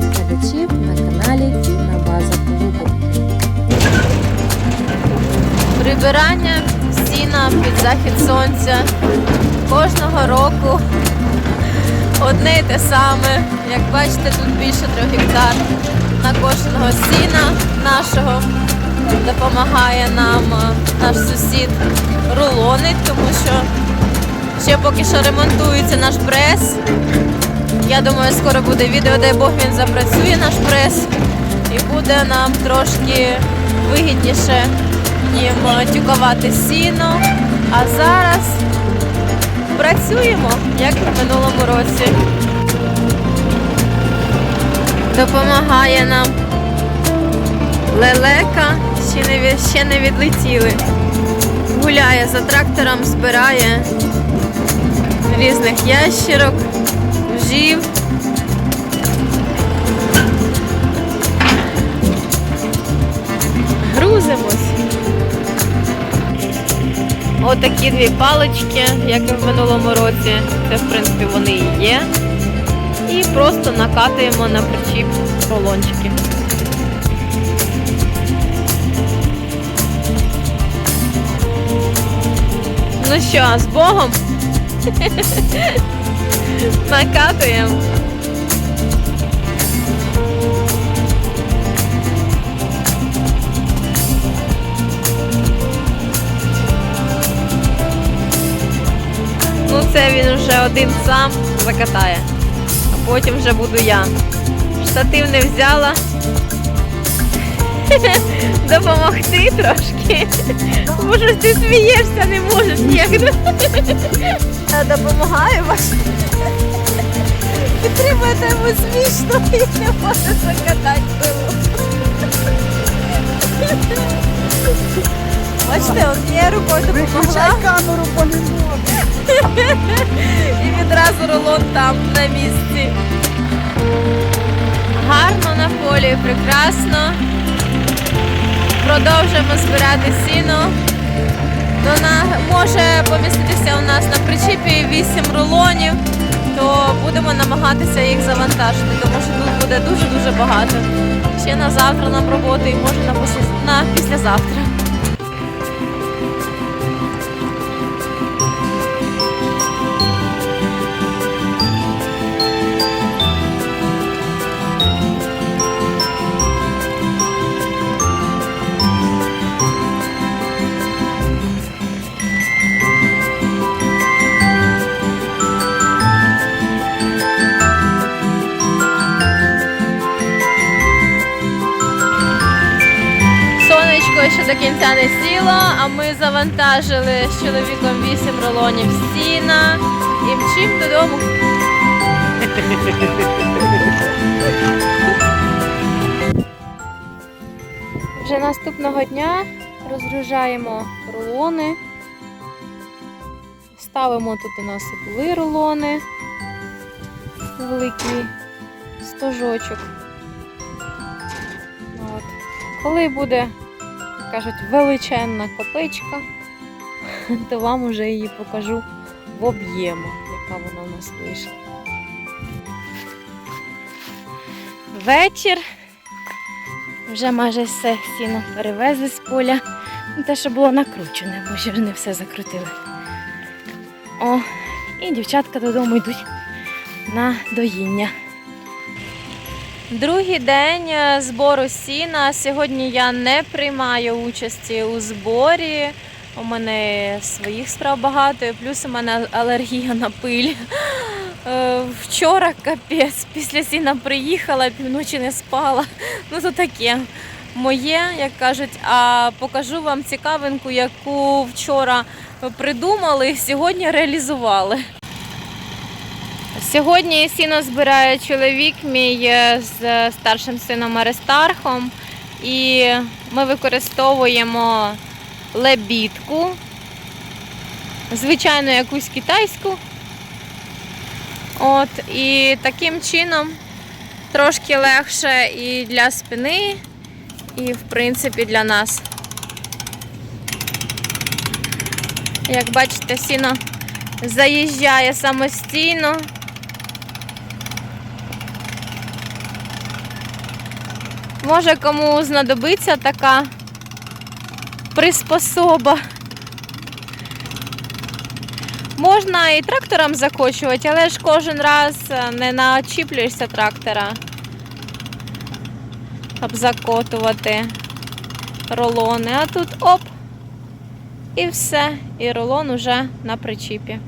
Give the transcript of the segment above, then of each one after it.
всіх глядачів на каналі Вільна База Клубу. Прибирання сіна під захід сонця кожного року одне й те саме. Як бачите, тут більше трьох гектар накошеного сіна нашого. Допомагає нам е, наш сусід рулонить, тому що ще поки що ремонтується наш прес. Я думаю, скоро буде відео, дай Бог він запрацює наш прес і буде нам трошки вигідніше їм тюкувати сіно. А зараз працюємо, як і в минулому році. Допомагає нам лелека, ще не, ще не відлетіли. Гуляє за трактором, збирає різних ящерок, жів. Грузимось. Отакі дві палички, як і в минулому році. Це, в принципі, вони і є. І просто накатуємо на причіп рулончики. Ну що, з Богом? Накатуємо. Ну це він вже один сам закатає, а потім вже буду я. Штатив не взяла. Допомогти трошки. Може, ти смієшся, не можеш ніяк. Я допомагаю вас. Підтримуєте йому смішно і не може закатати пилу. Бачите, однією рукою допомогла. камеру І відразу рулон там на місці. Гарно на полі, прекрасно. Продовжуємо збирати сіно. Вона. Може поміститися у нас на причіпі 8 рулонів, то будемо намагатися їх завантажити, тому що тут буде дуже-дуже багато. Ще на завтра нам роботи і може на, після... на післязавтра. До не сіло, а ми завантажили з чоловіком 8 рулонів сіна і мчим додому. Вже наступного дня розгружаємо рулони. Ставимо тут у нас були рулони, великий стожочок. От. Коли буде, кажуть, величезна копичка, то вам уже її покажу в об'єму, яка вона у нас вийшла. Вечір. Вже майже все сіно перевезли з поля. Ну, Те, що було накручене, бо ще ж не все закрутили. О, і дівчатка додому йдуть на доїння. Другий день е, збору сіна. Сьогодні я не приймаю участі у зборі. У мене своїх справ багато, і плюс у мене алергія на пиль. Е, Вчора капець, після сіна приїхала, півночі не спала. Ну то таке моє, як кажуть. А покажу вам цікавинку, яку вчора придумали, сьогодні реалізували. Сьогодні сіно збирає чоловік мій е, з старшим сином Аристархом. І ми використовуємо лебідку, звичайно, якусь китайську. От, і таким чином трошки легше і для спини, і в принципі для нас. Як бачите, сіно заїжджає самостійно. Може кому знадобиться така приспособа. Можна і трактором закочувати, але ж кожен раз е, не начіплюєшся трактора, щоб закотувати рулони. А тут оп, і все, і рулон уже на причіпі.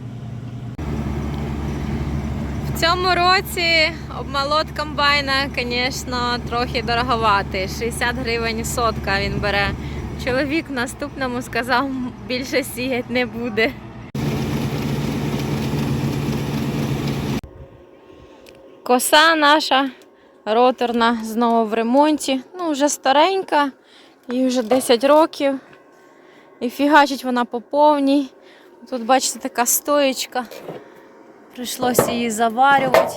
Цьому році обмолот комбайна, звісно, трохи дороговатий. 60 гривень сотка він бере. Чоловік в наступному сказав, більше сіяти не буде. Коса наша роторна знову в ремонті. Ну, вже старенька, їй вже 10 років. І фігачить вона по повній. Тут, бачите, така стоєчка. Прийшлося її заварювати.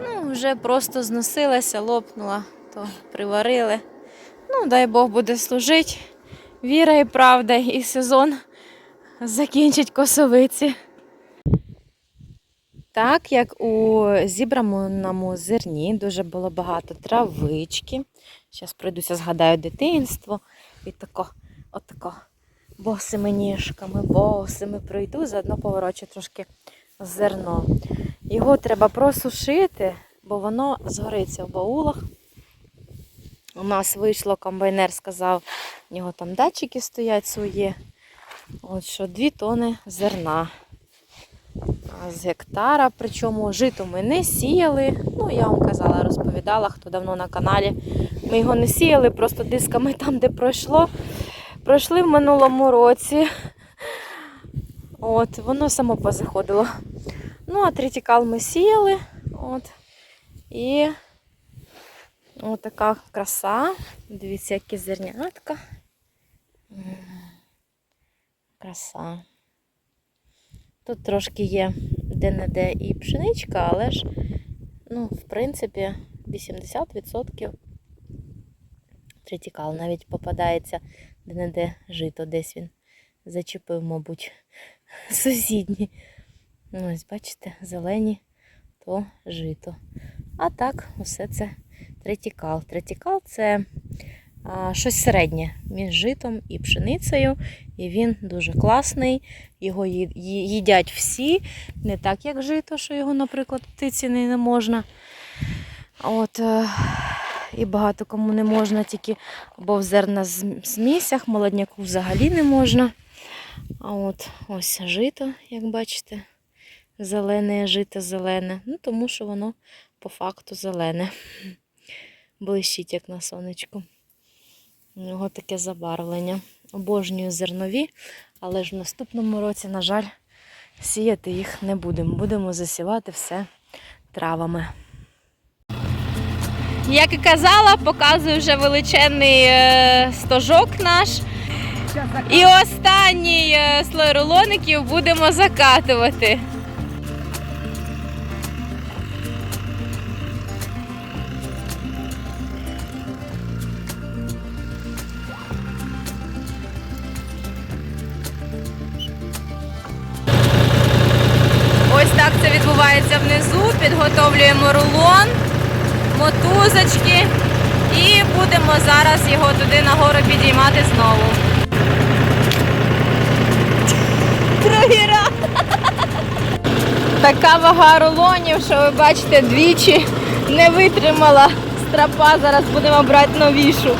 Ну, вже просто зносилася, лопнула, то приварили. Ну, дай Бог буде служити. Віра і правда, і сезон закінчить косовиці. Так як у зібраному зерні дуже було багато травички. Зараз прийдуся, згадаю дитинство. І тако, отако босими ніжками, босими пройду, заодно поворочу трошки зерно. Його треба просушити, бо воно згориться в баулах. У нас вийшло, комбайнер сказав, у нього там датчики стоять свої. От що 2 тони зерна з гектара. Причому жито ми не сіяли. Ну, я вам казала, розповідала, хто давно на каналі. Ми його не сіяли, просто дисками там, де пройшло. Пройшли в минулому році. От, воно само позаходило. Ну, а тритікал ми сіяли. От. І отака краса. Дивіться, які зернятка. Краса. Тут трошки є де-не-де і пшеничка, але ж, ну, в принципі, 80% тритікал. Навіть попадається де-не-де жито, десь він зачепив, мабуть, сусідні. Ну, Ось, бачите, зелені то жито. А так, усе це третікал. Третікал це а, щось середнє між житом і пшеницею. І він дуже класний. Його їдять всі, не так, як жито, що його, наприклад, птиці не не можна. От, е, і багато кому не можна, тільки або в зерна змісях, молодняку взагалі не можна. А от ось жито, як бачите, зелене, жито зелене. Ну, тому що воно по факту зелене. Блищить, як на сонечку. У нього таке забарвлення. Обожнюю зернові, але ж в наступному році, на жаль, сіяти їх не будемо. Будемо засівати все травами. Як і казала, показую вже величезний е, стожок наш. І останній е, слой рулоників будемо закатувати. Відбувається внизу. Підготовлюємо рулон, мотузочки і будемо зараз його туди нагору підіймати знову. Другий. Така вага рулонів, що ви бачите, двічі не витримала стропа. Зараз будемо брати новішу.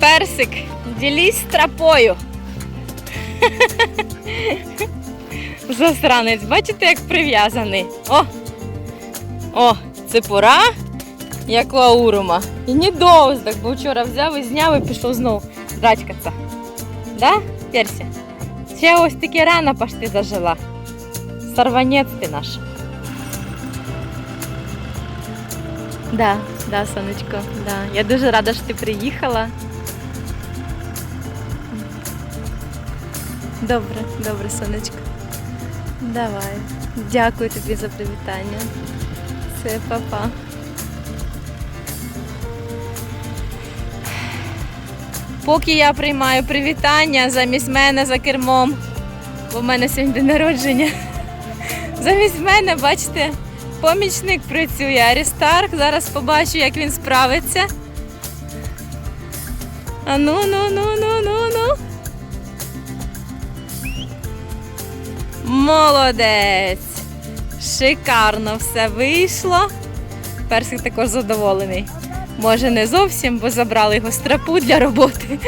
Персик, ділись стропою. Засранець, бачите, як прив'язаний. О! О, ципура, як у аурума. І не довздок, бо вчора взяв і зняв і пішов знову драчкатися. Да, Перся? Ще ось таки рано пошти зажила. Сорванець ти наш. Да, да, сонечко, да. Я дуже рада, що ти приїхала. Добре, добре, сонечко. Давай. Дякую тобі за привітання. Все, папа. Поки я приймаю привітання замість мене за кермом, бо в мене сьогодні день народження. Замість мене, бачите, помічник працює. Арістарк. Зараз побачу, як він справиться. А ну, ну, ну, ну, ну, ну. Молодець! Шикарно все вийшло. Персик також задоволений. Може, не зовсім, бо забрали його страпу для роботи.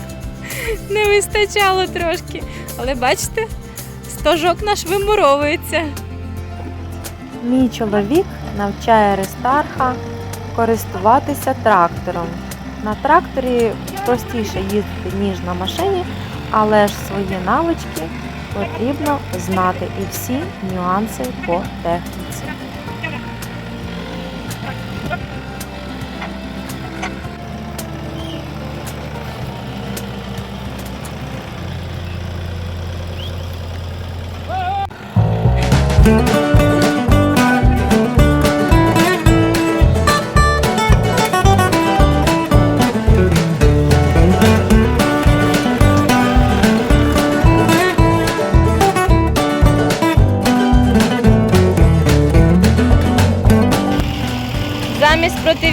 Не вистачало трошки. Але бачите, стожок наш вимуровується. Мій чоловік навчає Аристарха користуватися трактором. На тракторі простіше їздити, ніж на машині, але ж свої навички потрібно знати і всі нюанси по техніці.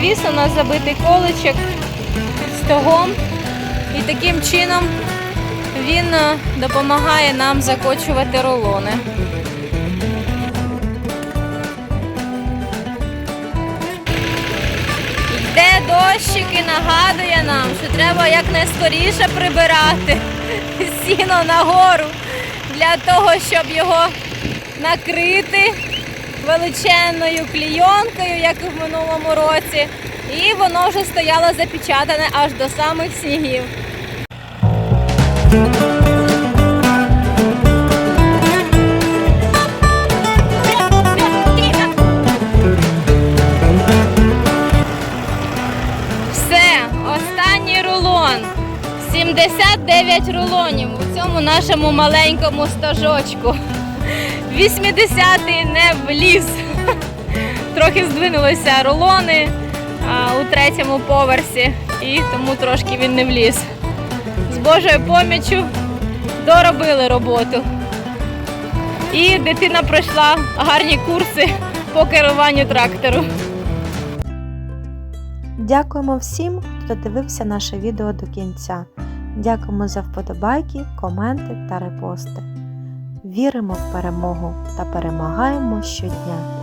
Противісу у нас забитий количок стогом. І таким чином він е, допомагає нам закочувати рулони. Йде дощик і нагадує нам, що треба якнайскоріше прибирати сіно нагору для того, щоб його накрити величенною клійонкою, як і в минулому році. І воно вже стояло запечатане аж до самих снігів. Все, останній рулон. 79 рулонів у цьому нашому маленькому стажочку. 80-й не вліз. Трохи здвинулися рулони а, у третьому поверсі, і тому трошки він не вліз. З Божою поміччю доробили роботу. І дитина пройшла гарні курси по керуванню трактору. Дякуємо всім, хто дивився наше відео до кінця. Дякуємо за вподобайки, коменти та репости. Віримо в перемогу та перемагаємо щодня.